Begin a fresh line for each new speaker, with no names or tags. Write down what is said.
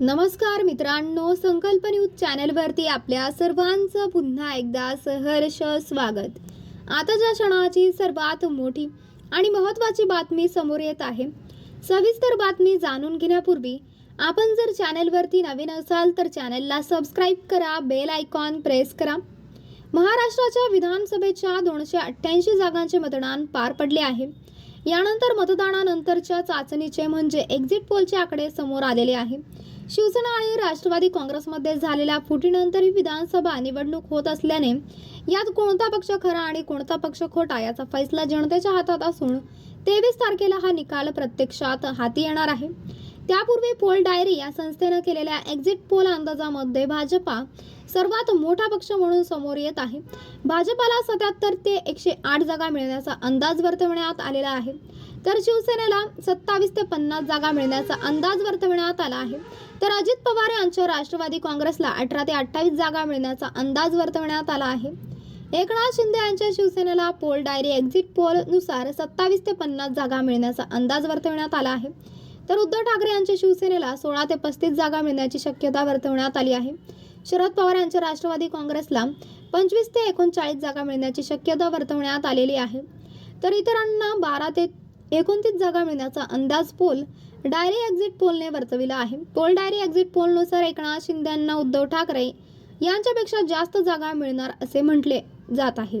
नमस्कार मित्रांनो संकल्प न्यूज चॅनलवरती आपल्या सर्वांचं पुन्हा एकदा सहर्ष स्वागत. आताच्या क्षणाची सर्वात मोठी आणि महत्त्वाची बातमी समोर येत आहे सविस्तर बातमी जाणून घेण्यापूर्वी आपण जर चॅनलवरती नवीन असाल तर चॅनलला सबस्क्राईब करा बेल आयकॉन प्रेस करा. महाराष्ट्राच्या विधानसभेच्या दोनशे अठ्ठ्याऐंशी जागांचे मतदान पार पडले आहे. यानंतर मतदानानंतरच्या चाचणीचे म्हणजे एक्झिट पोलचे आकडे समोर आलेले आहे. शिवसेना आणि राष्ट्रवादी काँग्रेसमध्ये झालेल्या फुटीनंतर ही विधानसभा निवडणूक होत असल्याने यात कोणता पक्ष खरा आणि कोणता पक्ष खोटा याचा फैसला जनतेच्या हातात असून तेवीस तारखेला हा निकाल प्रत्यक्षात हाती येणार आहे. त्यापूर्वी पोल डायरी या संस्थेनं केलेल्या एक्झिट पोल अंदाजामध्ये भाजपा सर्वात मोठा पक्ष म्हणून समोर येत आहे. भाजपाला सत्याहत्तर ते एकशे आठ जागा मिळण्याचा अंदाज वर्तवण्यात आलेला आहे. तर शिवसेनेला सत्तावीस ते पन्नास जागा मिळण्याचा अंदाज वर्तवण्यात आला आहे. तर अजित पवार यांच्या राष्ट्रवादी काँग्रेसला अठरा ते अठ्ठावीस जागा मिळण्याचा अंदाज वर्तवण्यात आला आहे. एकनाथ शिंदे यांच्या शिवसेनेला पोल डायरी एक्झिट पोलनुसार सत्तावीस ते पन्नास जागा मिळण्याचा अंदाज वर्तवण्यात आला आहे. तर उद्धव ठाकरे यांच्या शिवसेनेला सोळा ते पस्तीस जागा मिळण्याची शक्यता वर्तवण्यात आली आहे. शरद पवार यांच्या राष्ट्रवादी काँग्रेसला पंचवीस ते एकोणचाळीस जागा मिळण्याची शक्यता वर्तवण्यात आलेली आहे. तर इतरांना बारा ते एकोणतीस जागा मिळण्याचा अंदाज पोल डायरी एक्झिट पोलने वर्तविला आहे. पोल डायरी एक्झिट पोलनुसार एकनाथ शिंदे यांना उद्धव ठाकरे यांच्यापेक्षा जास्त जागा मिळणार असे म्हटले जात आहे.